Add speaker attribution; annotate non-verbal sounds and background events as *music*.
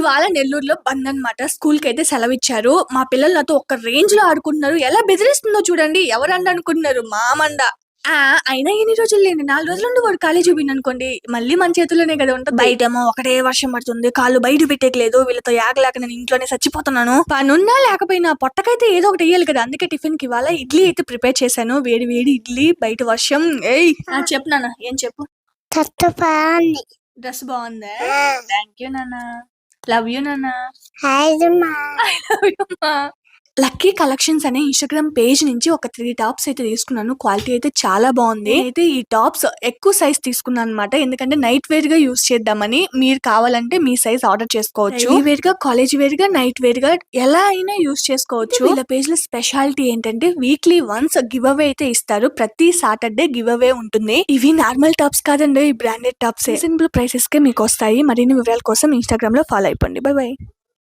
Speaker 1: ఇవాళ నెల్లూరులో బంద్ అనమాట స్కూల్కి అయితే సెలవు ఇచ్చారు మా పిల్లలు నాతో ఒక రేంజ్లో ఆడుకుంటున్నారు. ఎలా బెదిరిస్తుందో చూడండి. ఎవరండ అనుకుంటున్నారు మామండ. ఆ అయినా ఎన్ని రోజులు లేని నాలుగు రోజులు నుండి వాడు కాలేజ్ చూపింది అనుకోండి మళ్ళీ మన చేతుల్లోనే కదా ఉంటుంది. బయటేమో ఒకటే వర్షం పడుతుంది. కాళ్ళు బయట పెట్టేయలేదు వీళ్ళతో యాగలేక నేను ఇంట్లోనే చచ్చిపోతున్నాను. పనున్నా లేకపోయినా పొట్టకైతే ఏదో ఒకటి వేయాలి కదా. అందుకే టిఫిన్కి ఇవాళ ఇడ్లీ అయితే ప్రిపేర్ చేశాను. వేడి వేడి ఇడ్లీ బయట వర్షం. ఏయ్. ఆ, చెప్పు నాన్న. ఏం చెప్పు? డ్రెస్ బాగుందా? థ్యాంక్ యూ నాన్న. Love you, Nana.
Speaker 2: Hi,
Speaker 1: Zuma. *laughs* I love you, Ma. Lucky collections అనే ఇన్స్టాగ్రామ్ పేజ్ నుంచి ఒక త్రీ టాప్స్ అయితే తీసుకున్నాను. క్వాలిటీ అయితే చాలా బాగుంది. అయితే ఈ టాప్స్ ఎక్కువ సైజ్ తీసుకున్నాను అనమాట ఎందుకంటే నైట్ వేర్గా యూస్ చేద్దామని మీరు కావాలంటే మీ సైజ్ ఆర్డర్ చేసుకోవచ్చు. ఈ వేర్గా కాలేజ్ వేర్గా నైట్ వేర్గా ఎలా అయినా యూస్ చేసుకోవచ్చు. వీళ్ళ పేజ్లో స్పెషాలిటీ ఏంటంటే వీక్లీ వన్స్ గివ్ అవే అయితే ఇస్తారు. ప్రతి సాటర్డే గివ్ అవే ఉంటుంది. ఇవి నార్మల్ టాప్స్ కాదండి ఈ బ్రాండెడ్ టాప్స్ సింపుల్ ప్రైసెస్ కే మీకు వస్తాయి. మరిన్ని వివరాల కోసం ఇన్స్టాగ్రామ్లో ఫాలో అయిపోండి. By by